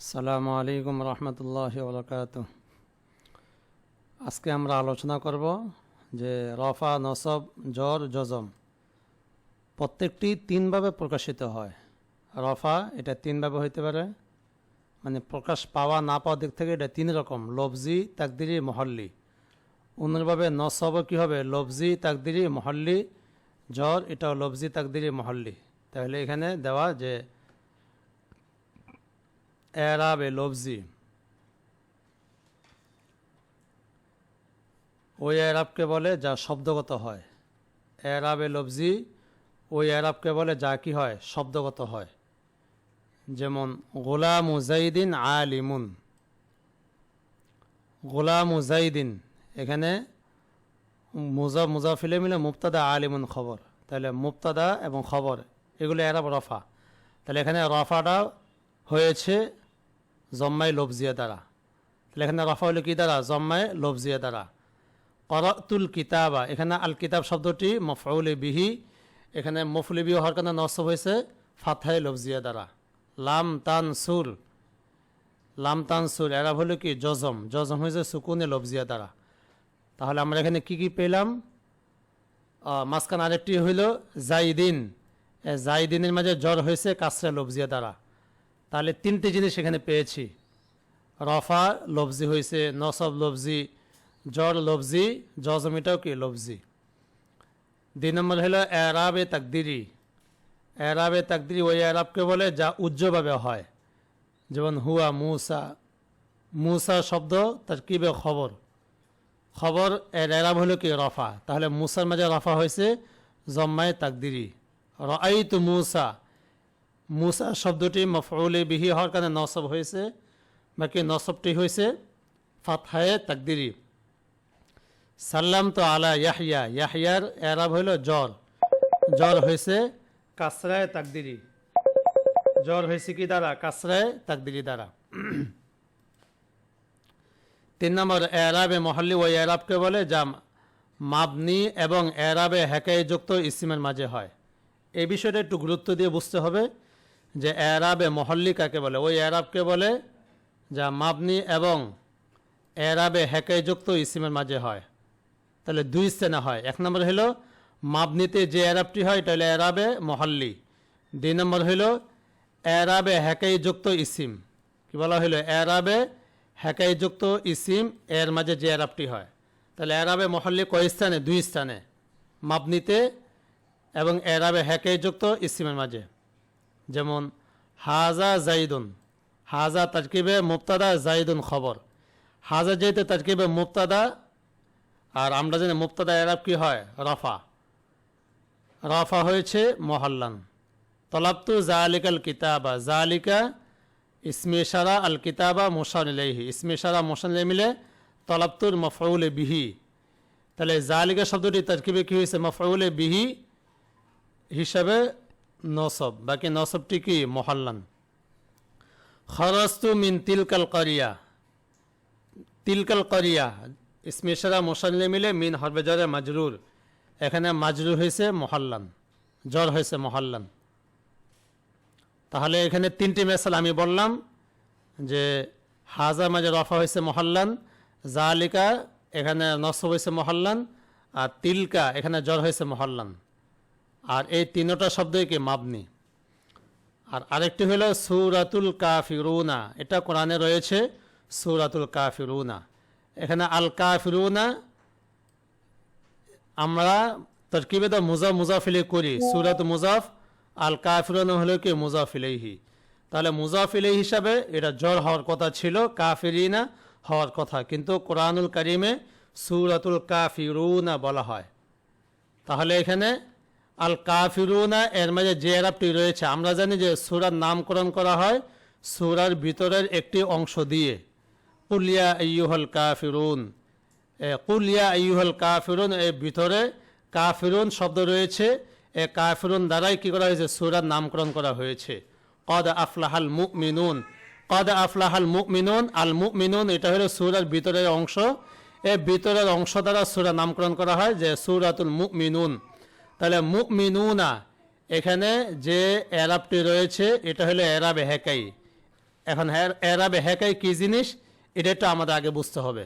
আসসালামু আলাইকুম রহমতুল্লাহ বরকাত আজকে আমরা আলোচনা করব যে রফা, নসব, জ্বর জজম প্রত্যেকটি তিনভাবে প্রকাশিত হয়। রফা, এটা তিনভাবে হইতে পারে মানে প্রকাশ পাওয়া না পাওয়ার দিক থেকে এটা তিন রকম লবজি তাকদিরি, মহল্লি। অন্যভাবে নসব কী হবে? লবজি তাকদিরি, মহল্লি, জ্বর, এটাও লবজি তাকদিরি, মহল্লি। তাহলে এখানে দেওয়া যে এরাবে, লফজি। ওই এরাবকে বলে যা শব্দগত হয়। এরাবে, লফজি, ওই এরাবকে বলে যা কি হয়, শব্দগত হয়। যেমন, গোলাম উজাইদিন আলিমুন। গোলাম উজাইদিন এখানে মুজা, মুজাফিলে মিলে মুক্তাদা আলিমুন খবর। তাহলে মুক্তাদা এবং খবর, এগুলো এরাব, রফা। তাহলে এখানে রফাটা হয়েছে জম্মাই লবজিয়া দ্বারা তাহলে এখানে রফা হলো কি দ্বারা? জম্মাই লবজিয়া দ্বারা করতুল কিতাবা, এখানে আল কিতাব শব্দটি মফউলে বিহি, এখানে মফুলে বিহি হওয়ার কারণে নষ্ট হয়েছে ফাথাই লবজিয়া দ্বারা লাম তান সুর, লাম তান সুর, এরা হলো কি? জজম জজম হয়েছে সুকুনে লবজিয়া দ্বারা তাহলে আমরা এখানে কি কি পেলাম? মাঝখানে আরেকটি হইল জাইদিন। জাইদিনের মাঝে জ্বর হয়েছে, কাসরা লবজিয়া দ্বারা তাহলে তিনটি জিনিস এখানে পেয়েছি। রফা লফজি হয়েছে, নসব লফজি জ্বর লফজি, জজমিটাও কি লফজি। দুই নম্বর হলো এরাবে তাকদিরি। এরাবে তাকদিরি ওই এরাবকে বলে যা উজ্জ্বভাবে হয়। যেমন হুয়া মুসা। মুসা শব্দ তার কিবে খবর। খবর এর এরাব হলো কি রফা। তাহলে মুসার মাঝে রফা হয়েছে, জম্মায় তাকদিরি। রাই তু মুসা। মুসা শব্দটি মফউলে বিহি হওয়ার কারণে নসব হয়েছে, বাকি নসবটি হয়েছে ফাতহায়ে তাকদিরি। সাল্লাম তো আলা ইয়াহিয়া ইয়াহিয়ার এরাব হইল জ্বর। জ্বর হয়েছে কাসরায় তাকদিরি। জ্বর হয়েছে কি দ্বারা? কাসরায় তাকদিরি দ্বারা। তিন নম্বর, এরাবে মহল্লি ওই এরাবকে বলে, যা মাবনি এবং এরাবে হ্যাকাই যুক্ত ইসিমের মাঝে হয়। এই বিষয়টা একটু গুরুত্ব দিয়ে বুঝতে হবে। যে এরাবে মহল্লি কাকে বলে? ওই এরাবকে বলে? যা মাবনি এবং এরাবে হ্যাকাই যুক্ত ইসিমের মাঝে হয়। তাহলে দুই স্থানে হয়। এক নম্বর হলো মাবনিতে যে এরাবটি হয় তাহলে হলো এরাবে মহল্লি। দুই নম্বর হলো এরাবে হ্যাকাই যুক্ত ইসিম। কি বলা হলো? এরাবে হ্যাকাই যুক্ত ইসিম, এর মাঝে যে এরাবটি হয়। তাহলে এরাবে মহল্লি কয় স্থানে? দুই স্থানে। মাবনিতে এবং এরাবে হ্যাকাই যুক্ত ইসিমের মাঝে। যেমন, হাজা জাইদুন, হাজা তাজকিবে মুক্তাদা জাইদুন খবর। হাজা যেতে তাজকিবে মুক্তাদা আর আমরা জানি মুক্তাদা এরাব কি হয়? রফা। রফা হয়েছে মহল্লান। তলাপ্তু জালিকাল কিতাবা, জালিকা ইসমে সারা আল কিতাবা মোশান ইলাইহি। ইসমে সারা মোশান ইলাই মিলে তলাপ্তুর মফউলে বিহি। তাহলে জালিকা শব্দটি তারকিবে কি হয়েছে? মফউলে বিহি হিসাবে নসব, বাকি নসবটি কি? মহল্লান। খরস্তু মিন তিলকাল করিয়া। তিলকাল করিয়া ইসমিশরা মোসানলে মিলে মিন হরবে জ্বরে মাজরুর। এখানে মাজরুর হয়েছে মহল্লান, জ্বর হয়েছে মহল্লান। তাহলে এখানে তিনটি মেসাল আমি বললাম, যে হাজা মাঝে রফা হয়েছে মহল্লান, জালিকা এখানে নসব হয়েছে মহল্লান, আর তিলকা এখানে জ্বর হয়েছে মহল্লান। আর এই তিনোটা শব্দই কি মাবনি? আর আরেকটি হলো সুরাতুল কাফিরুনা। এটা কোরআনে রয়েছে সুরাতুল কাফিরুনা। এখানে আল কাফিরুনা আমরা তরকিবে তো মুজা মুজাফিলে করি সুরাত মুজাফ আল কাফিরুনা হলো কি মুজাফিলেহি। তাহলে মুজাফিলে হিসাবে এটা জ্বর হওয়ার কথা ছিল কাফিরিনা হওয়ার কথা। কিন্তু কোরআনুল করিমে সুরাতুল কাফিরুনা বলা হয়। তাহলে এখানে আল কাফিরুনা এর মাঝে যে এরাবটি রয়েছে, আমরা জানি যে সুরার নামকরণ করা হয় সুরার ভিতরের একটি অংশ দিয়ে। কুলিয়া আইয়ুহল কাফিরুন। এ কুলিয়া আইয়ুহল কাফিরুন এর ভিতরে কাফিরুন শব্দ রয়েছে। এ কাফিরুন দ্বারাই কী করা হয়েছে? সুরার নামকরণ করা হয়েছে। কদ আফলাহাল মুক মিনুন কদ আফলাহাল মুক মিনুন আল মুক মিনুন এটা হলো সুরার ভিতরের অংশ। এ ভিতরের অংশ দ্বারা সুরা নামকরণ করা হয় যে সুরাতুল মুক মিনুন তাহলে মুক মিনুনা এখানে যে এরাবটি রয়েছে, এটা হলো এরাবে হেকাই। এখন এরাবে হ্যাকাই কী জিনিস? এটা একটু আমাদের আগে বুঝতে হবে।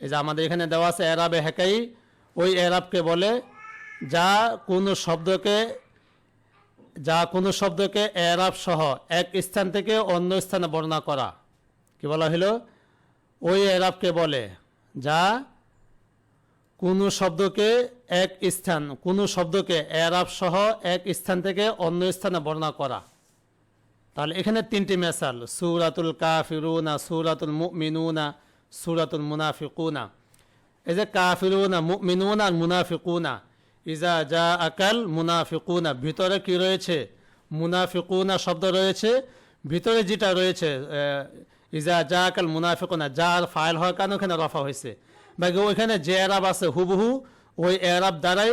এই যে আমাদের এখানে দেওয়া আছে এরাবে হ্যাকাই ওই এরাবকে বলে যা কোনো শব্দকে, যা কোনো শব্দকে এরাব সহ এক স্থান থেকে অন্য স্থানে বর্ণনা করা। কি বলা হলো? ওই এরাবকে বলে যা কোনো শব্দকে এক স্থান, কোনো শব্দকে এরাব সহ এক স্থান থেকে অন্য স্থানে বর্ণনা করা। তাহলে এখানে তিনটি মেসাল, সুরাতুল কাফিরুনা, সুরাতুল মুমিনুনা, সুরাতুল মুনাফিকুনা। এই যে কাফিরুনা, মুমিনুনা আর মুনাফিকুনা, ইজা যা আকাল মুনাফিকুনা, ভিতরে কি রয়েছে? মুনাফিকুনা শব্দ রয়েছে, ভিতরে যেটা রয়েছে ইজা যা আকাল মুনাফিকুনা, যার ফাইল হওয়ার কারণে ওখানে রফা হয়েছে। বাকি ওইখানে যে এরাব আছে, হুবহু ওই এরাব দ্বারাই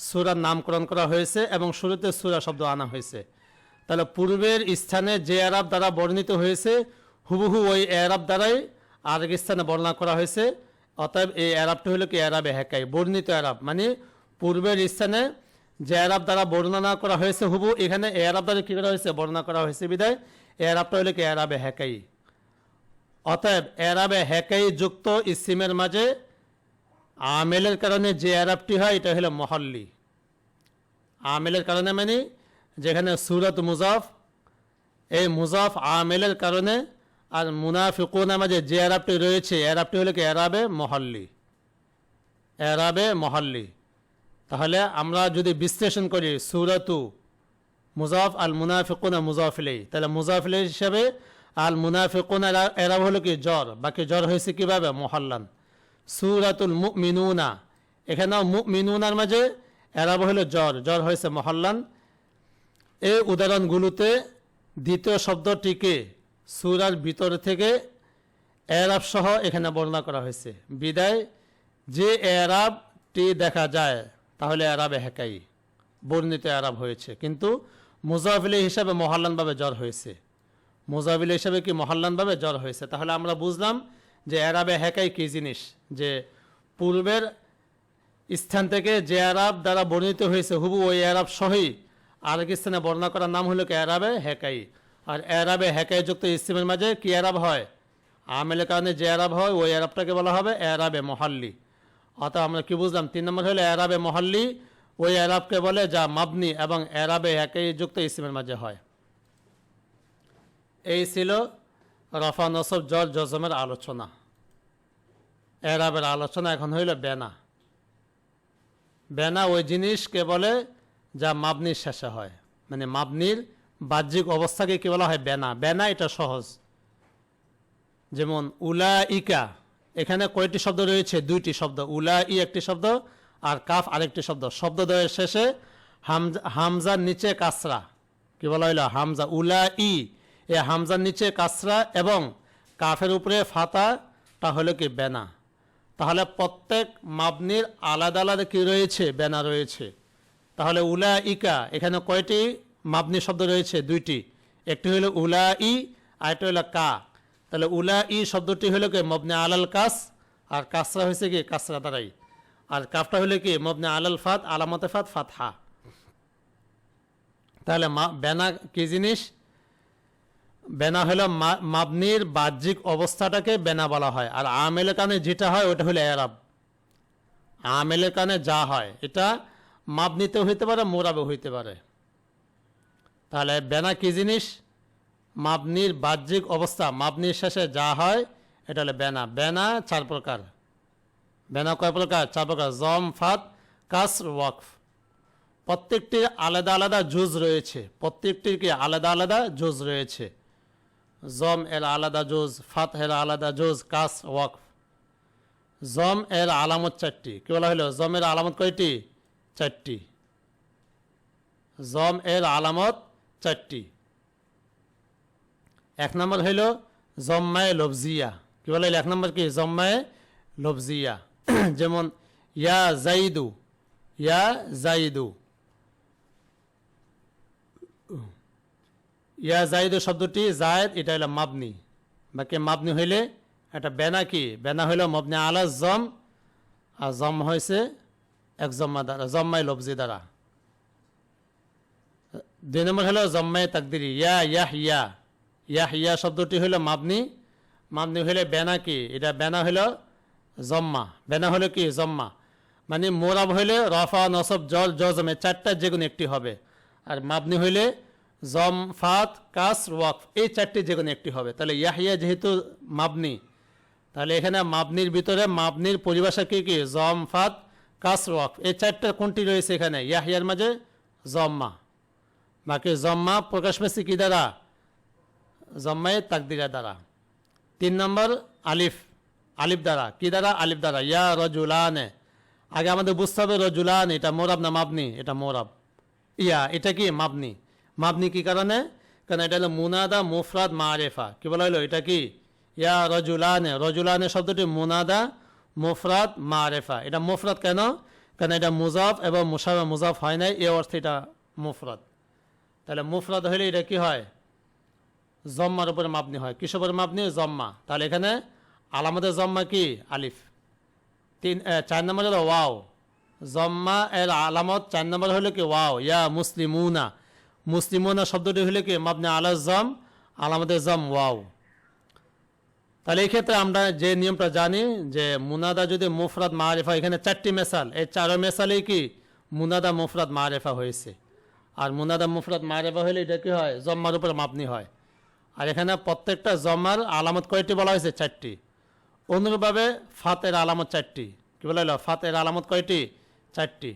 সুরার নামকরণ করা হয়েছে এবং শুরুতে সুরা শব্দ আনা হয়েছে। তাহলে পূর্বের স্থানে যে আরব দ্বারা বর্ণিত হয়েছে, হুবহু ওই এরাব দ্বারাই আরেক স্থানে বর্ণনা করা হয়েছে। অতএব এই এরাবটা হলো কি এরাবে হ্যাকাই বর্ণিত এরাব। মানে পূর্বের স্থানে যে এরাব দ্বারা বর্ণনা করা হয়েছে হুবু এখানে এ এরাব দ্বারা কী করা হয়েছে? বর্ণনা করা হয়েছে বিদায়। এ এরাবটা হলো কি এরাবে হ্যাকাই অতএব এরাবে হ্যাকাই যুক্ত ইসিমের মাঝে আমেলের কারণে যে এরাবটি হয়, এটা হলো মহল্লি। আমেলের কারণে মানে যেখানে সুরত মুজাফ, এই মুজাফ আমেলের কারণে আর মুনাফিকুনের মাঝে যে এরাবটি রয়েছে এরাবটি হলো কি? এরাবে মহল্লি। এরাবে মহল্লি। তাহলে আমরা যদি বিশ্লেষণ করি, সুরতু মুজাফ আল মুনাফিকুনা মুজাফিলেই তাহলে মুজাফিলে হিসাবে আল মুনাফিকুন এরাব হলো কি? জ্বর। বাকি জ্বর হয়েছে কীভাবে? মহল্লান। সুরাতুল মুমিনুনা। এখানেও মুমিনুনার মাঝে এরাব হলো জ্বর। জ্বর হয়েছে মহল্লান। এই উদাহরণগুলোতে দ্বিতীয় শব্দটিকে সুরার ভিতর থেকে এরাব সহ এখানে বর্ণনা করা হয়েছে। বিদায়, যে এরাবটি দেখা যায়, তাহলে এরাবে হেকাই, বর্ণিত এরাব হয়েছে। কিন্তু মুজাফিলি হিসাবে মহাল্লানভাবে জ্বর হয়েছে। মুজাফিলি হিসাবে কি মহাল্লানভাবে জ্বর হয়েছে? তাহলে আমরা বুঝলাম যে এরাবে হেকাই কি জিনিস? যে পূর্বের স্থান থেকে যে আরব দ্বারা বর্ণিত হয়েছে হুবু ওই আরব সহই। আরেক স্থানে বর্ণনা করার নাম হলো কি এরাবে হেকাই? আর এরাবে হেকাই যুক্ত ইসিমের মাঝে কি আরব হয়? আমেলের কারণে যে আরব হয়, ওই আরবটাকে বলা হবে এরাবে মহাল্লি। অর্থাৎ আমরা কি বুঝলাম? তিন নম্বর হলো এরাবে মহাল্লি, ওই এরাবকে বলে যা মাবনি এবং এরাবে হেকাই যুক্ত ইসিমের মাঝে হয়। এই ছিল রফা নসব জল জজমের আলোচনা। এরাবের আলোচনা এখন হইল বেনা। বেনা ওই জিনিসকে বলে যা মাবনির শেষে হয়। মানে মাবনির বাহ্যিক অবস্থাকে কি বলা হয়? বেনা। বেনা এটা সহজ। যেমন উলা ইকা এখানে কয়টি শব্দ রয়েছে? দুইটি শব্দ। উলা ই একটি শব্দ আর কাফ আরেকটি শব্দ। শব্দদ্বয়ের শেষে হামজা হামজার নিচে কাসরা। কি বলা হইল? হামজা উলা ই এ হামজার নিচে কাসরা এবং কাফের উপরে ফাতাটা হলো কি বেনা? তাহলে প্রত্যেক মাবনির আলাদা আলাদা কি রয়েছে? বেনা রয়েছে। তাহলে উলা ইকা এখানে কয়টি মাবনি শব্দ রয়েছে? দুইটি। একটি হলো উলা ই আর একটা হলো কা। তাহলে উলা ই শব্দটি হলো কি? মবনে আলাল কাস, আর কাসরা হয়েছে কি? কাসরা দ্বারাই। আর কাফটা হলো কি? মবনে আলাল ফাত, আলামতে ফাত ফাতহা। তাহলে মা বেনা কি জিনিস? বেনা হলো মাবনির বাহ্যিক অবস্থাটাকে বেনা বলা হয়। আর আমেলের কারণে যেটা হয়, ওটা হলো এরাব। আমেলের কারণে যা হয়, এটা মাবনিতে হইতে পারে মোরাবে হইতে পারে। তাহলে বেনা কি জিনিস? মাবনির বাহ্যিক অবস্থা, মাবনির শেষে যা হয়, এটা হলো বেনা। বেনা চার প্রকার। বেনা কয় প্রকার? চার প্রকার। জম, ফাত, কাসর, ওয়াকফ। প্রত্যেকটির আলাদা আলাদা জুজ রয়েছে। প্রত্যেকটির কি আলাদা আলাদা জুজ রয়েছে? জম এর আলাদা জুজ, ফাত এর আলাদা জুজ, কাস, ওয়াকফ। জম এর আলামত চারটি। কি বলা হলো? জমের আলামত কয়টি? চারটি। জম এর আলামত চারটি। এক নম্বর হইল জম্মায় লফজিয়া। কি বলা এক নম্বর কি? জম্মায় লফজিয়া। যেমন, ইয়া জাইদু ইয়া জাইদু। ইয়া জাইদু শব্দটি জায়দ এটা হলো মাবনি। বাকি মাবনি হইলে এটা বেনা কি? বেনা হইল মবনি আলা জম, আর জম হয়েছে এক জম্মা দ্বারা জম্মাই লফজি দ্বারা। দুই নম্বর হলো জম্মাই তাকদিরি, ইয়া ইয়াহ ইয়া ইয়াহ ইয়া শব্দটি হলো মাবনি। মাবনি হলে বেনা কি? এটা বেনা হলো জম্মা। বেনা হলো কি? জম্মা। মানে মোরাব হইলে রফা, নসব, জল, জজমে, চারটা যে কোনো একটি হবে। আর মাবনি হইলে জম, ফাত, কাস, ওয়াকফ, এই চারটি যে কোনো একটি হবে। তাহলে ইয়াহিয়া যেহেতু মাবনি, তাহলে এখানে মাবনির ভিতরে মাবনির পরিভাষা কী কী? জম, ফাত, কাস, ওয়াকফ। এই চারটা কোনটি রয়েছে এখানে? ইয়াহিয়ার মাঝে জম্মা। বাকি জম্মা প্রকাশ পেয়েছে কি দ্বারা? জম্মাই তাকদিরা দ্বারা। তিন নম্বর, আলিফ। আলিফ দ্বারা। কি দ্বারা? আলিফ দ্বারা। ইয়া রজুলানে। আগে আমাদের বুঝতে হবে রজুলান, এটা মোরাব না মাবনি? এটা মোরাব। ইয়া, এটা কি? মাবনি। মাবনি কি কারণে? কারণ এটা হলো মুনাদা মুফরাদ মারেফা। কি বলা হলো? এটা কি? ইয়া রজুলানে। রজুলানে শব্দটি মুনাদা মুফরাদ মারেফা। এটা মুফরাদ কেন? কারণ এটা মুজাফ এবং মুসাফা মুজাফ হয় নাই? এ অর্থে এটা মুফরাদ। তাহলে মুফরাদ হলে এটা কি হয়? জম্মার উপরে মাপনি হয়। কিসের উপরে মাপনি জম্মা। তাহলে এখানে আলামতের জম্মা কি? আলিফ। তিন চার নম্বর হলো ওয়াও। জম্মা এর আলামত চার নম্বর হলো কি? ওয়াও। ইয়া মুসলিমুনা। মুসলিমুনা শব্দটি হলো কি? মাপনি আলা জম আলামতের জম ওয়াও। তাহলে এই ক্ষেত্রে আমরা যে নিয়মটা জানি যে মুনাদা যদি মুফরাদ মারেফা, এখানে চারটি মেসাল। এই চারো মেসালেই কি? মুনাদা মুফরাদ মারেফা হয়েছে। আর মুনাদা মুফরাদ মারেফা হলে এটা কি হয়? জম্মার উপরে মাপনি হয়। আর এখানে প্রত্যেকটা জম্মার আলামত কয়টি বলা হয়েছে? চারটি। অনুরূপভাবে ফাতের আলামত চারটি। কি বলা হলো? ফাতের আলামত কয়টি? চারটি।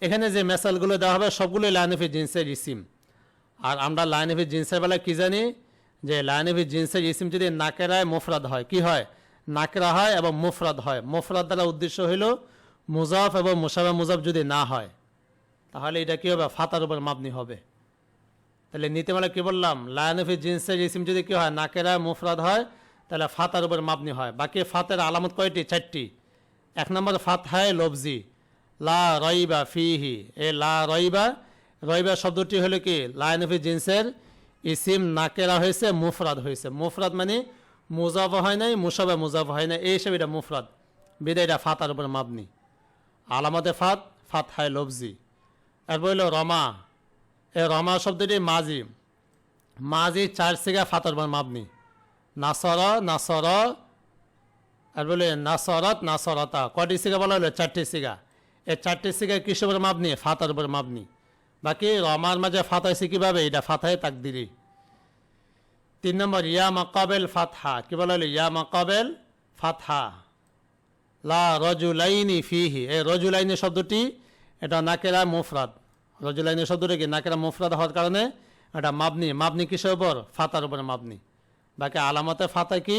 এখানে যে মেসালগুলো দেওয়া হবে, সবগুলোই লাইনফি জিন্সের ইসিম। আর আমরা লাইন লাইনফি জিন্সের বেলায় কি জানি যে লাইন লাইনফি জিন্সের ইসিম যদি নাকেরায় মুফরাদ হয়, কি হয়? নাকেরা হয় এবং মুফরাদ হয়। মুফরাদ দ্বারা উদ্দেশ্য হইল মুজাফ এবং মুসাফা মুজাফ যদি না হয়, তাহলে এটা কী হবে? ফাতার উপর মাপনি হবে। তাহলে নীতিমালা কী বললাম? লায়নফি জিন্সের ইসিম যদি কি হয়, নাকেরা মুফরাদ হয়, তাহলে ফাতার উপর মাপনি হয়। বাকি ফাতের আলামত কয়টি? চারটি। এক নম্বর ফাত হয় লবজি লা রইবা ফিহি। এ লা রইবা রইবা শব্দটি হলো কি? লায়নফি জিন্সের ইসিম নাকেরা হয়েছে, মুফরাদ হয়েছে। মুফরাদ মানে মুজাফ হয় নাই, মুসাবা মুজাফ হয় নাই। এই হিসেবে এটা মুফরাদ। বিদায় এটা ফাতার উপর মাপনি আলামতে ফাত ফাত হায় লবজি এরপর হলো রমা। এ রমা শব্দটি মাজি। মাজি চার সিগা ফাতর বার মাবনি। নাসর নাসর। আর বলে নাসরত, নাসরতা। কটি সিগা বলা হলো? চারটি সিগা। এই চারটি সিগা কিসের উপর মাবনি? ফাতার উপর মাবনি। বাকি রমার মাঝে ফাত হয়েছে কীভাবে? এটা ফাতায় তাকদিরি তিন নম্বর, ইয়া মাকাবেল ফাতহা কি বলা হলো? ইয়া মাকাবেল ফাতহা লা রজুলাইনি ফিহি। এই রজুলাইনি শব্দটি এটা নাকেরা মুফরাদ। রজুলাইনি শব্দটি কি? নাকেরা মুফরাদ হওয়ার কারণে এটা মাবনি। মাবনি কিসের উপর? ফাতার উপরে মাবনি। বাকি আলামতে ফাতা কি?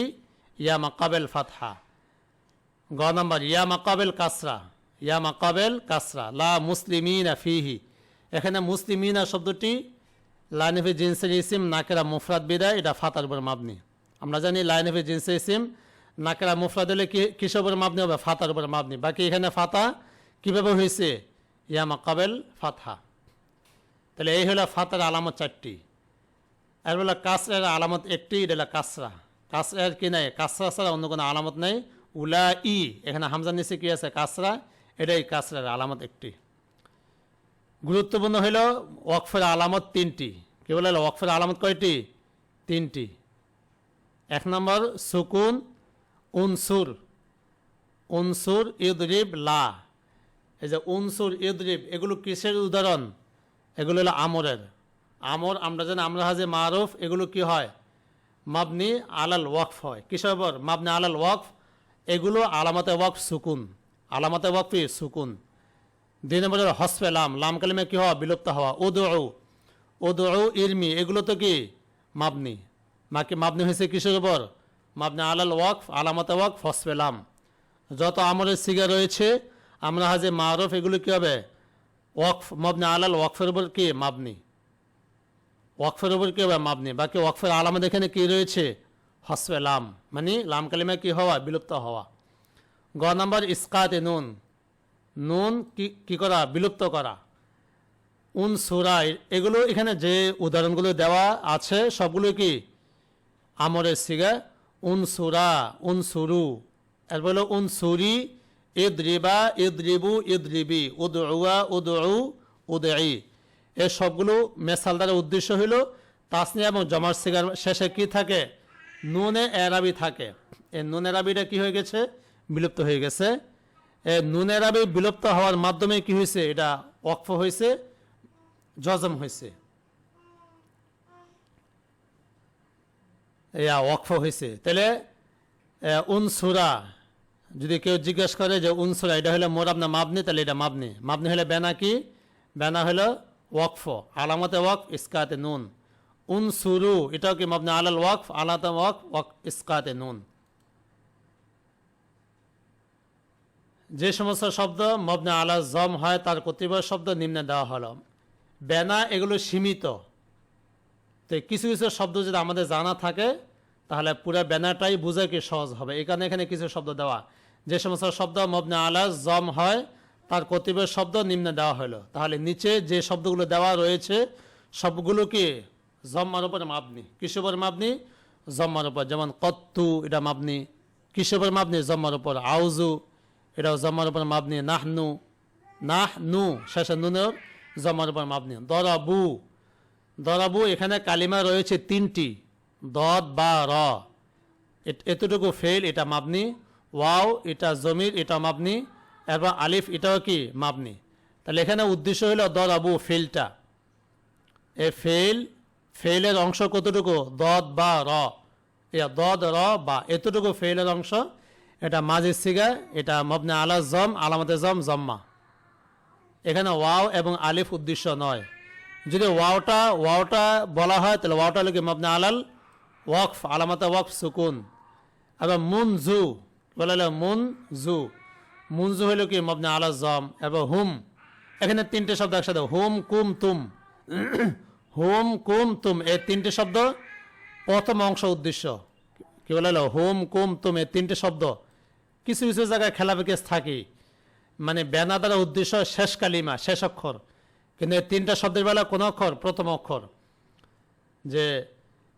ইয়া মাকাবেল ফাতহা গ নম্বর, ইয়া মাকাবেল কাসরা। ইয়া মাকাবেল কাসরা। লা মুসলিমিনা ফিহি। এখানে মুসলিমিনা শব্দটি লাইনফি জিন্সের ইসিম, নাকেরা মুফরাদ বিদায়, এটা ফাতার উপর মাবনি। আমরা জানি লাইনফি জিন্সের ইসিম, নাকেরা মুফরাদ হলে কিসের উপর মাবনি হবে? ফাতার উপর মাবনি। বাকি এখানে ফাতা কীভাবে হয়েছে ইয়া মাকাবেল ফাতহা। তাহলে এই হলো ফাতার আলামত চারটি। আর বলে কাসরের আলামত একটি, এটা হলো কাসরা। কাসরের কি নাই? কাসরা ছাড়া অন্য কোনো আলামত নেই। উলা ই এখানে হামজার নিচে কি আছে? কাসরা, এটাই কাসরের আলামত একটি। গুরুত্বপূর্ণ হইল ওয়াকফের আলামত তিনটি। কে বলে ওয়াকফের আলামত কয়টি? তিনটি। এক নম্বর, সুকুন, উনসুর। উনসুর, ইউদরিব, লা। এই যে উনসুর, ইউদরিব, এগুলো কিসের উদাহরণ? এগুলো হলো আমরের। আমর, আমরা জানি আমরা হাজে মারুফ, এগুলো কি হয়? মাবনি আলাল ওয়াকফ হয়। কিসের উপর? মাবনি আলাল ওয়াকফ। এগুলো আলামতে ওয়াকফ সুকুন। আলামতে ওয়াকফি সুকুন। দুই নম্বর হলো হসফে লাম লাম কালিমে কি হওয়া? বিলুপ্ত হওয়া। উদু উদু ইরমি এগুলো তো কি? মাবনি। মাকে মাবনি হয়েছে কিসের উপর? মাবনি আলাল ওয়াকফ, আলামতে ওয়াকফ, হসফে লাম। যত আমরের সিগা রয়েছে আমরা হাজে মারুফ, এগুলো কী হবে? ওয়াকফ, মাবনি আলাল ওয়াকফের উপর কি? মাবনি। ওয়াকফের উপর কি হবে? মাবনি। বাকি ওয়াকফের আলামত এখানে কী রয়েছে? হসফে লাম। মানে লাম কালিমা কি হওয়া? বিলুপ্ত হওয়া। গ নম্বর, ইস্কাতে নুন। নুন কি করা, বিলুপ্ত করা। উন, সুরা এগুলো এখানে যে উদাহরণগুলো দেওয়া আছে, সবগুলো কি? আমরের সিগা, উন, সুরা, উন, সুরু। এরপর হলো উন, সুরি, ইদ্রিবা, ইদ্রিবু, ইদ্রিবি, উদউয়া, উদউ, উদঈ। এ সবগুলো মেসাল দ্বারা উদ্দেশ্য হইল তাসনিয়া এবং জমার সিগার শেষে কি থাকে? নুনে এরাবি থাকে। এই নুন এরাবিটা কি হয়ে গেছে? বিলুপ্ত হয়ে গেছে। এই নুন এরাবি বিলুপ্ত হওয়ার মাধ্যমে কি হয়েছে? এটা ওয়াকফ হয়েছে, জজম হয়েছে। ইয়া ওয়াকফ হয়েছে। তাহলে উনসুরা যদি কেউ জিজ্ঞেস করে যে উনসুরা এটা হলো মোরাব না মাবনি, তাহলে এটা মাবনি। মাবনি হলে বেনা কি? বেনা হলো ওয়াকফ। আলামতে ওয়াকফ, ইস্কাতে নুন। উনসুরু এটাও কি মাবনি? আলাল ওয়াকফ আলাতে ওয়াকফ, ওয়াক ইস্কাতে নুন। যে সমস্ত শব্দ মবনে আলা জম হয়, তার কতিপয় শব্দ নিম্নে দেওয়া হলো। বেনা এগুলো সীমিত। তো কিছু কিছু শব্দ যদি আমাদের জানা থাকে, তাহলে পুরো বেনাটাই বুঝে কি সহজ হবে। এখানে এখানে কিছু শব্দ দেওয়া। যে সমস্ত শব্দ মবনে আলা জম হয়, তার কতিপয় শব্দ নিম্নে দেওয়া হলো। তাহলে নিচে যে শব্দগুলো দেওয়া রয়েছে, সবগুলো কি? জম্মার উপরে মাপনি কিসের মাপনি জম্মার উপর। যেমন কত্তু, এটা মাপনি কিসের মাপনি জম্মার উপর। আউজু এটাও জমার উপর মাপনি নাহনু নাহ নু শেষে নুনের জম্মার উপর মাপনি দরাবু দরাবু, এখানে কালিমা রয়েছে তিনটি। দদ, বা, র। এত- এতটুকু ফেল, এটা মাপনি ওয়াও, এটা জমির, এটা মাপনি এবং আলিফ, এটাও কি? মাপনি তাহলে এখানে উদ্দেশ্য হলো দরাবু, ফেলটা। এ ফেল, ফেলের অংশ কতটুকু? দদ, বা, র। দদ, র, বা, এতটুকু ফেলের অংশ এটা মাঝের সিগা, এটা মবনে আলা জম, আলামতে জম, জম্মা। এখানে ওয়াও এবং আলিফ উদ্দেশ্য নয়। যদি ওয়াওটা ওয়াওটা বলা হয়, তাহলে ওয়াওটা কি মবনে আলাল ওয়াকফ, আলামতে ওয়াকফ, সুকুন। এবং মুন জু, বলা হলো মুন জু। মুন জু হলো কি মবনে আলা জম এবং হুম। এখানে তিনটে শব্দ একসাথে, হুম, কুম, তুম। হুম, কুম, তুম এই তিনটে শব্দ প্রথম অংশ উদ্দেশ্য। কি বলে হুম, কুম, তুম এই তিনটে শব্দ। কিছু কিছু জায়গায় খেলা বিকেশ থাকে। মানে ব্যানা দ্বারা উদ্দেশ্য শেষ কালিমা, শেষ অক্ষর। কিন্তু এই তিনটা শব্দের বেলা কোন অক্ষর? প্রথম অক্ষর। যে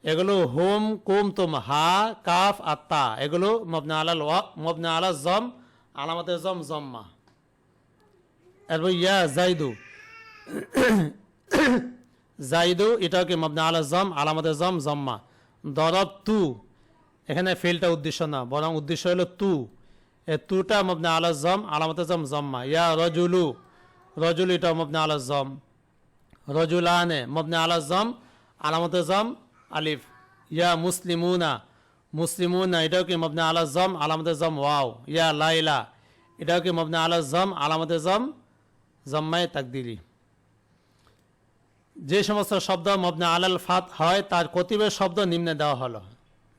এগুলো হোম, কুম, তুম, হা, কাফ আর তা। এগুলো মবনে আলাল মবনে আলা জম, আলামতে জম, জম্মা। এরপর ইয়া জাইদু। জাইদু, এটাও কি মবনে আলা জম, আলামতে জম, জম্মা। দরব তু। এখানে ফেলটা উদ্দেশ্য না, বরং উদ্দেশ্য হলো তু। তুটা মবনে আলা জম, আলামতে জম, জম্মা। ইয়া রজুলু, রজুল এটা মবনে আলা জম। রজুলানে মবনে আলা জম, আলামতে জম, আলিফ। ইয়া মুসলিমুনা মুসলিমুনা এটাও কি মবনে আলা জম, আলামতে জম, ওয়াও। ইয়া লাইলা, এটাও কি মবনে আলা জম, আলামতে জম, জম্মায় তাকদিরি। যে সমস্ত শব্দ মবনে আলাল ফাত হয়, তার কতিপয় শব্দ নিম্নে দেওয়া হলো।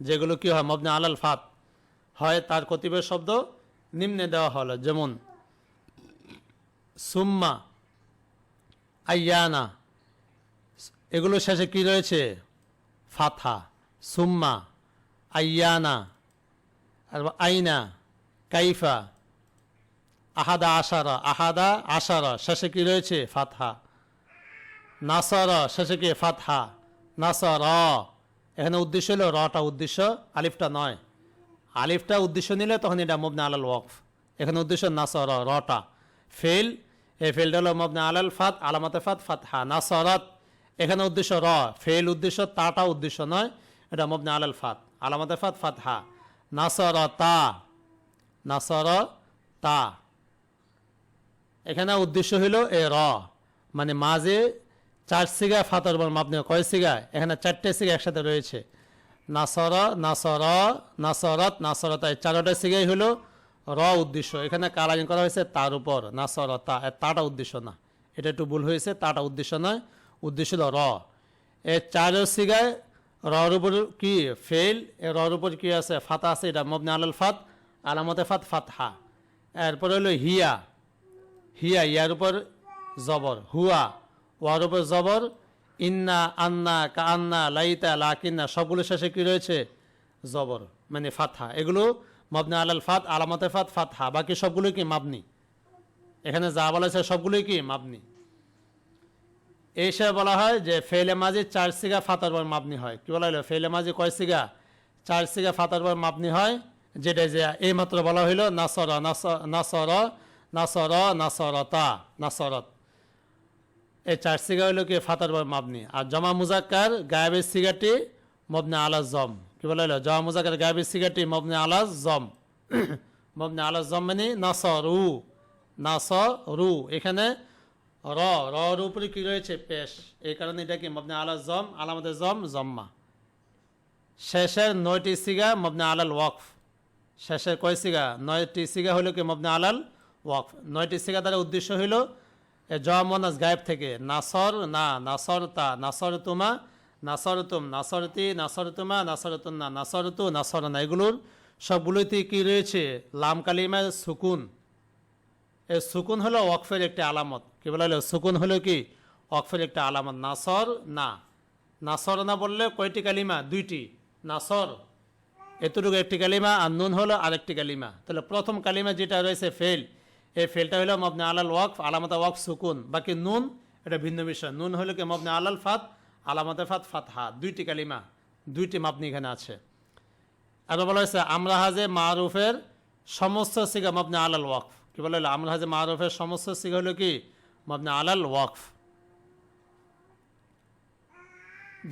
যেগুলো কি হয়? মবনে আলাল ফাত হয়, তার কতিপয় শব্দ নিম্নে দেওয়া হলো, যেমন, সুম্মা, আয়ানা, এগুলো শেষে কি রয়েছে? ফাথা সুম্মা, আয়ানা আইনা, কাইফা, আহাদা আশারা আহাদা আশারা, শেষে কি রয়েছে? ফাতহা। নাসার, শেষে কি? ফাতহা। নাসার। এখানে উদ্দেশ্য হলো রটা উদ্দেশ্য, আলিফটা নয়। আলিফটা উদ্দেশ্য নিলে তখন এটা মবনে আলাল ওয়াকফ। এখানে উদ্দেশ্য নাসর, রটা। ফেল, এই ফেলটা হলো মবনে আলাল ফাত, আলামাতে ফাত, ফাতহা। নাসরাত, এখানে উদ্দেশ্য র। ফেল উদ্দেশ্য, তাটা উদ্দেশ্য নয়, এটা মবনে আলাল ফাত। আলামাতে ফাত, ফাতহা। নাসর তা নাসর তা এখানে উদ্দেশ্য হলো এ র। মানে মাঝে চার সিগা ফাতর মাপনে কয় সিগা? এখানে চারটে সিগা একসাথে রয়েছে। নাসর নাসর, নাসরত নাসরত, এই চারটা সিগাই হলো র উদ্দেশ্য। এখানে কালারিং করা হয়েছে? তার উপর। নাসর তা এ তাটা উদ্দেশ্য না। এটা একটু ভুল হয়েছে, তাটা উদ্দেশ্য নয়। উদ্দেশ্য হলো র। এ চার সিগায় রর উপর কি? ফেল এ রর উপর কি আছে? ফাতা আছে, এটা মবনে আলাল ফাত, আলামতে ফাত, ফাতহা। এরপরে হলো হিয়া। হিয়া, ইয়ার উপর জবর। হুয়া, ওয়ার উপর জবর। ইন্না আন্না কা আন্না লাইতা, লাকিন্না সবগুলো শেষে কি রয়েছে? জবর মানে ফাতহা। এগুলো মবনে আলাল ফাত, আলামতে ফাত, ফাতহা। বাকি সবগুলো কি মাবনি? এখানে যা বলা হয়েছে সবগুলোই কি মাবনি? এই হিসাবে বলা হয় যে ফেলে মাঝি চার সিগা ফাতার পর মাপনি হয়। কি বলা হলো? ফেলে মাঝি কয় সিগা? চার সিগা ফাতার পর মাপনি হয়, যেটা যে এই মাত্র বলা হইল নাসর নাসর নাসর নাসর, নাসরতা, নাসরত। চার সিগা হলো কি ফাতার পর মাবনি। আর জমা মুজাক্কার গায়েবের সিগাটি মবনে আলাস জম। কি বলে হলো জমা মুজাক্কার গায়েবের সিগাটি মবনে আলাস জম। মবনে আলাস জম মানে নাস রু নাস রু এখানে র র এর উপরে কি রয়েছে? পেশ। এই কারণে এটা কি মবনে আলাস জম আলামতে জম, জম্মা। শেষের নয়টি সিগা মবনে আলাল ওয়াকফ। শেষের কয় সিগা? নয়টি সিগা হলো কি মবনে আলাল ওয়াকফ। নয়টি সিগা দ্বারা উদ্দেশ্য হইল জমনাস গায়েব থেকে, নাসর, না নাসর তা নাসর তুমা নাসর তুম নাসরতি নাসর তুমা নাসর তুন্না নাসর তু নাসর না এগুলোর সবগুলোতে কি রয়েছে? লাম কালিমার সুকুন। এ সুকুন হলো ওয়াকফের একটি আলামত। কি বলা হলো? সুকুন হলো কি? ওয়াকফের একটা আলামত। নাসর, না। নাসর না বললে কয়টি কালিমা? দুইটি। নাসর, এতটুকু একটি কালিমা, আর নুন হলো আরেকটি কালিমা। তাহলে প্রথম কালিমা যেটা রয়েছে ফেল এই ফেলটা হলো মবনে আলাল ওয়াকফ, আলামতা ওয়াকফ, সুকুন। বাকি নুন, এটা ভিন্ন বিষয়। নুন হলো কি মবনে আলাল ফাত, আলামতে ফাত, ফাতহা। দুইটি কালিমা, দুইটি মাপনি এখানে আছে। আরও বলা হয়েছে, আমরা হাজে মারুফের সমস্ত সিগা মবনে আলাল ওয়াকফ। কি বলা হলো আমরা হাজে মারুফের সমস্ত সিগা হলো কি? মবনে আলাল ওয়াকফ।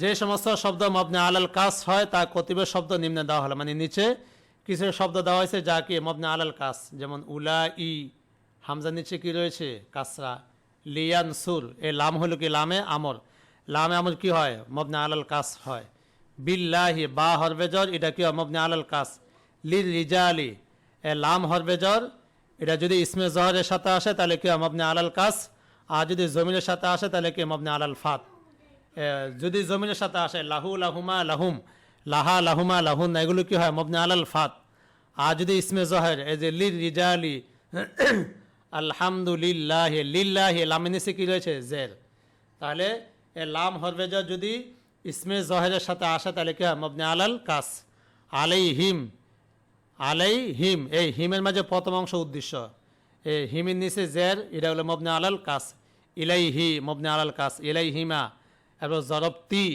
যে সমস্ত শব্দ মবনে আলাল কাস হয়, তা কতিপয় শব্দ নিম্নে দেওয়া হলো। মানে নিচে কিছু শব্দ দেওয়া হয়েছে যা কি মবনে আলাল কাস। যেমন উলা ই হামজা নিচে কি রয়েছে? কাসরা। লিয়ান সুর। এ লাম হলো কি? লামে আমর। লামে আমর কি হয়? মবনে আলাল কাস হয়। বিল্লাহি বা হরবেজর এটা কি হয়? মবনে আলাল কাস। লির রিজালি। এ লাম হরবেজর এটা যদি ইসমে জহরের সাথে আসে, তাহলে কি হয়? মবনে আলাল কাস। আর যদি জমিনের সাথে আসে, তাহলে কি মবনে আলাল ফাত। যদি জমিনের সাথে আসে, লাহু লাহুমা লাহুম, লাহা লাহুমা লাহুন, এগুলো কি হয়? মবনে আলাল ফাত। আর যদি ইসমে জহের, এই যে লির রিজালি আলহামদুলিল্লাহ, লিল্লাহ লামিনিসে কি রয়েছে? জের। তাহলে এ লাম হরবেজা যদি ইসমে জহেরের সাথে আসে, তাহলে কি হয়? মবনে আলাল কাস। আলাই হিম আলাই হিম এই হিমের মাঝে প্রথম অংশ উদ্দেশ্য। এই হিমের নিচে জের, এটা হলো মবনে আলাল কাস। ইলাই হি মবনে আলাল কাস। ইলাই হিমা এরপর জরবতি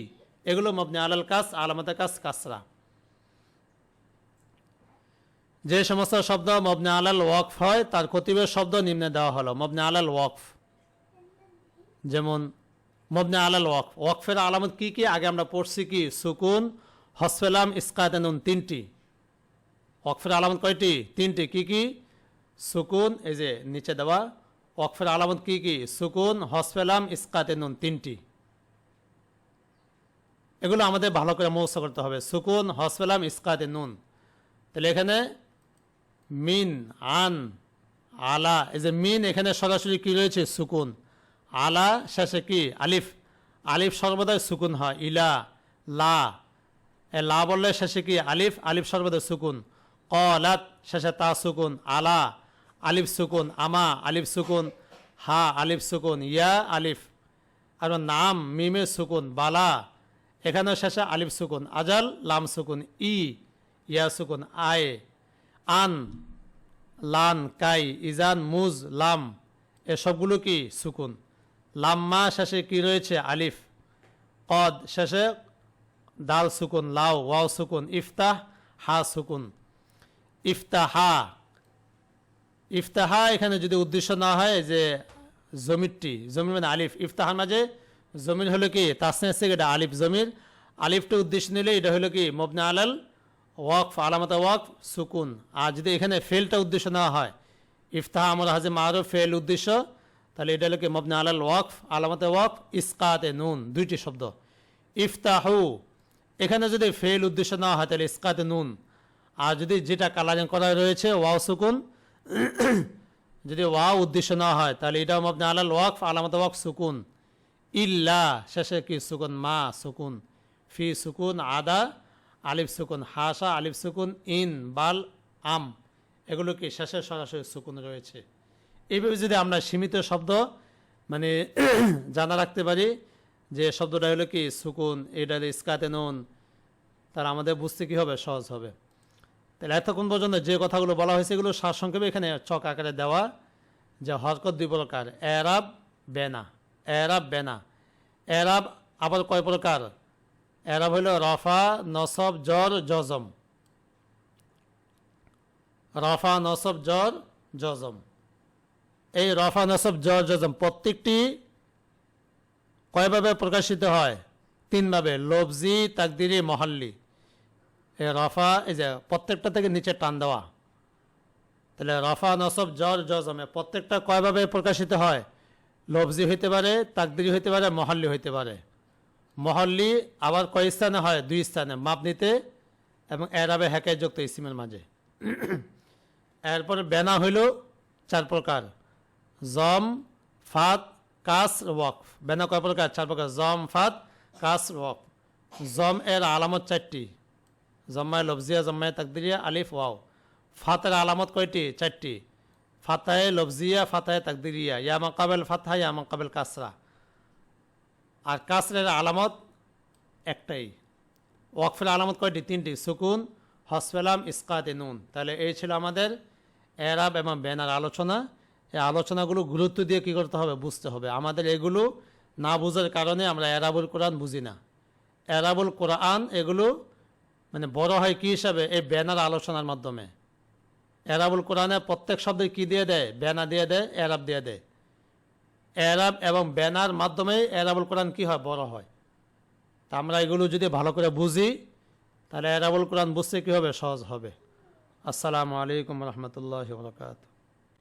এগুলো মবনে আলাল কাস, আলামতে কাস, কাসরা। যে সমস্ত শব্দ মবনে আলাল ওয়াকফ হয়, তার কতিপয় শব্দ নিম্নে দেওয়া হলো, মবনে আলাল ওয়াকফ। যেমন, মবনে আলাল ওয়াকফ। ওয়াকফের আলামত কি কি? আগে আমরা পড়ছি কি? সুকুন, হসফেলাম ইস্কাতেনুন তিনটি। ওয়াকফের আলামত কয়টি? তিনটি। কি কি? সুকুন, এই যে নিচে দেওয়া। ওয়াকফের আলামত কি কি? সুকুন, হসফেলাম ইস্কাতেনুন তিনটি। এগুলো আমাদের ভালো করে মৌসা করতে হবে। সুকুন, হসফেলাম, ইস্কাতে নুন তাহলে এখানে মিন, আন, আলা, এই যে মিন এখানে সরাসরি কি রয়েছে? সুকুন। আলা শেষে কি? আলিফ। আলিফ সর্বদাই সুকুন হয়। ইলা, লা। এ লা বললে শেষে কি? আলিফ। আলিফ সর্বদাই সুকুন। কলাত শেষে তা সুকুন। আলা, আলিফ সুকুন। আমা, আলিফ সুকুন। হা, আলিফ সুকুন। ইয়া, আলিফ। আর নাম, মিমে সুকুন। বালা, এখানেও শেষে আলিফ সুকুন। আজাল, লাম সুকুন। ই, ইয়া সুকুন। আয়। আন, লান, কাই, ইজান, মুজ, লাম, এসবগুলো কি সুকুন? লাম্মা শেষে কি রয়েছে? আলিফ। কদ শেষে দাল সুকুন লাউ ওয়াও সুকুন, ইফতাহ, হা সুকুন। ইফতাহা। ইফতাহা এখানে যদি উদ্দেশ্য না হয় যে জমিরটি, জমির মানে আলিফ। ইফতাহার মাঝে জমির হলো কি? তাসনে এটা আলিফ জমির। আলিফটা উদ্দেশ্য নিলে এটা হলো কি? মবনে আলাল ওয়াকফ, আলামত ওয়াকফ, সুকুন। আর যদি এখানে ফেলটা উদ্দেশ্য নেওয়া হয়, ইফতাহ আমার হাজে মারুফ, ফেল উদ্দেশ্য, তাহলে এটা হলো কি, মবনে আলাল ওয়াকফ, আলামতে ওয়াকফ, ইসকাতে নুন, দুইটি শব্দ। ইফতাহু, এখানে যদি ফেল উদ্দেশ্য নেওয়া হয়, তাহলে ইসকাতে নুন। আর যদি যেটা কালারিং করা রয়েছে, ওয়াও সুকুন, যদি ওয়া উদ্দেশ্য নেওয়া হয়, তাহলে এটাও মবনে আলাল ওয়াকফ, আলামত ওয়াকফ, সুকুন। ইল্লা, শেষে কি সুকুন? মা, সুকুন। ফি সুকুন, আদা আলিফ সুকুন, হাসা, আলিফ সুকুন, ইন, বাল, আম এগুলো কি শেষে সরাসরি সুকুন রয়েছে। এইভাবে যদি আমরা সীমিত শব্দ মানে জানা রাখতে পারি, যে শব্দটা হলো কি সুকুন, এটা ইস্কাতে নুন তার আমাদের বুঝতে কী হবে? সহজ হবে। তাহলে এতক্ষণ পর্যন্ত যে কথাগুলো বলা হয়েছে, এগুলো সারসংক্ষেপে এখানে চক আকারে দেওয়া, যে হরকত দুই প্রকার, এরাব, বেনা। এরাব বেনা। এরাব আবার কয় প্রকার? এরাব হইল রফা, নসব জর জজম। রফা, নসব জর জজম। এই রফা, নসব জর জজম প্রত্যেকটি কয়ভাবে প্রকাশিত হয়? তিনভাবে লবজি তাকদিরি, মহাল্লি। এই রফা, এই যে প্রত্যেকটা থেকে নিচে টান দেওয়া। তাহলে রফা, নসব জর জজমে প্রত্যেকটা কয়ভাবে প্রকাশিত হয়? লবজি হইতে পারে, তাকদিরি হইতে পারে, মহল্লি হইতে পারে। মহল্লি আবার কয় স্থানে হয়? দুই স্থানে। মাপনিতে এবং এরাবে হ্যাকায় যুক্ত ইসিমের মাঝে। এরপরে বেনা হইল চার প্রকার। জম, ফাত, কাস, ওয়াকফ। বেনা কয় প্রকার? চার প্রকার। জম, ফাত, কাস, ওয়াকফ। জম এর আলামত চারটি। জম্মায় লফজিয়া, জম্মায় তাকদিরিয়া, আলিফ, ওয়াও। ফাতের আলামত কয়টি? চারটি। ফাতায় লফজিয়া, ফাতায় তাকদিরিয়া। ইয়া মাকাবেল ফাতহা, ইয়া মাকাবেল কাসরা। আর কাসরের আলামত একটাই। ওয়াকফের আলামত কয়টি? তিনটি। সুকুন, হসফেলাম, ইস্কাতে নুন। তাহলে এই ছিল আমাদের এরাব এবং ব্যানার আলোচনা। এই আলোচনাগুলো গুরুত্ব দিয়ে কী করতে হবে? বুঝতে হবে। আমাদের এগুলো না বুঝার কারণে আমরা এরাবুল কোরআন বুঝি না। এরাবুল কোরআন এগুলো মানে বড় হয় কী হিসাবে? এই ব্যানার আলোচনার মাধ্যমে। এরাবুল কোরআনে প্রত্যেক শব্দে কী দিয়ে দেয়? ব্যানা দিয়ে দেয়, এরাব দিয়ে দেয়। এরাব এবং ব্যানার মাধ্যমে এরাবুল কোরআন কী হয়? বড় হয়। তা আমরা এগুলো যদি ভালো করে বুঝি, তাহলে এরাবুল কোরআন বুঝতে কী হবে? সহজ হবে। আসসালামু আলাইকুম রহমতুল্লাহ বরকাত